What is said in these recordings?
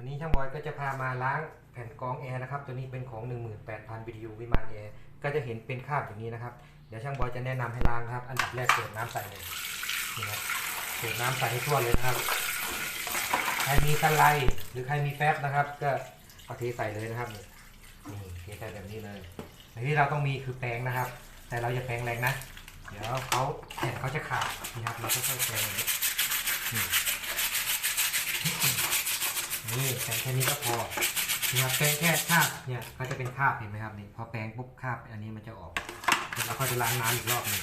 วันนี้ช่างบอยก็จะพามาล้างแผ่นกรองแอร์นะครับ ตัวนี้เป็นของ 18,000 BTU วิมานแอร์ก็จะเห็นเป็นคราบอย่างนี้นะครับ เดี๋ยวช่างบอยจะแนะนำให้ล้างครับ อันดับแรกเปิดน้ำใส่เลยนี่ครับเปิดน้ำใส่ให้ทั่วเลยนะครับ ใครมีสไลด์หรือใครมีแฟบนะครับ ก็เอาเทใส่เลยนะครับนี่เทใส่แบบนี้เลยอันที่เราต้องมีคือแปรงนะครับ แต่เราอย่าแปรงแรงนะ เดี๋ยวเขาแผ่นเขาจะขาดนะครับ เราค่อยๆแปรงอย่างนี้ นี่แปรงแค่นี้ก็พอนี่ครับแปรงแค่คาบเนี่ยก็จะเป็นคาบเห็นไหมครับนี่พอแปรงปุ๊บคาบอันนี้มันจะออกเดี๋ยวเราก็จะล้างน้ำอีกรอบหนึ่ง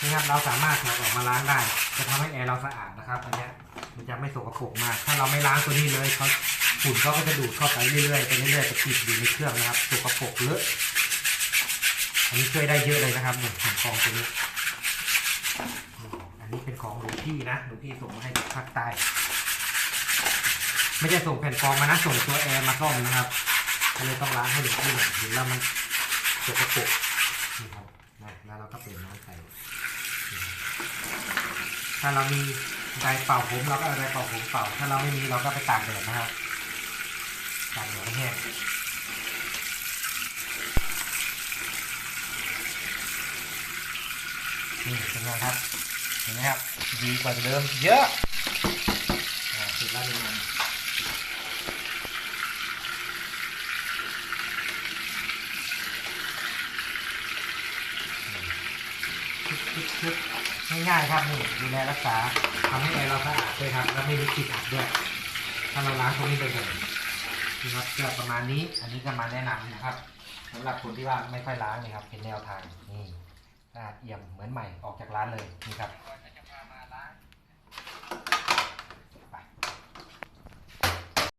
นี่ครับเราสามารถถอดออกมาล้างได้ จะทำให้แอร์เราสะอาดนะครับอันนี้มันจะไม่สกปรกมาก ถ้าเราไม่ล้างตัวนี้เลยเขาฝุ่นก็จะดูดเข้าไปเรื่อยๆไปเรื่อยๆจะติดอยู่ในเครื่องนะครับสกปรกเลอะอันนี้ช่วยได้เยอะเลยนะครับหนึ่งแผ่นกองตัวนี้ อันนี้เป็นของหลวงพี่นะหลวงพี่ส่งมาให้จากภาคใต้ ไม่ใช่ส่งแผ่นกรองมานะส่งตัวแอร์มาซ่อมนะครับก็เลยต้องล้างให้หลวงพี่หน่อยเห็นแล้วมันสกปรกนี่ครับนะแล้วเราก็เปลี่ยนน้ำใส่ถ้าเรามีไดร์เป่าผมเราก็เอาไดร์เป่าผมเป่า ถ้าเราไม่มีเราก็ไปตากแดดนะครับตากแดดให้แห้ง นี่เป็นไงครับ เห็นไหมครับ ดีกว่าเดิมเยอะอ่าติดแล้วเป็นไงคึบคึบคึบง่ายๆครับนี่ดูแลรักษาทำให้แอร์เราสะอาดด้วยครับ แล้วไม่มีกลิ่นอับด้วย ถ้าเราล้างตรงนี้ไปเลยนี่ครับก็ประมาณนี้อันนี้ก็มาแนะนำนะครับสำหรับคนที่ว่าไม่ค่อยล้างนี่ครับเป็นแนวทางนี่ สะอาดเอี่ยมเหมือนใหม่ออกจากร้านเลยนี่ครับ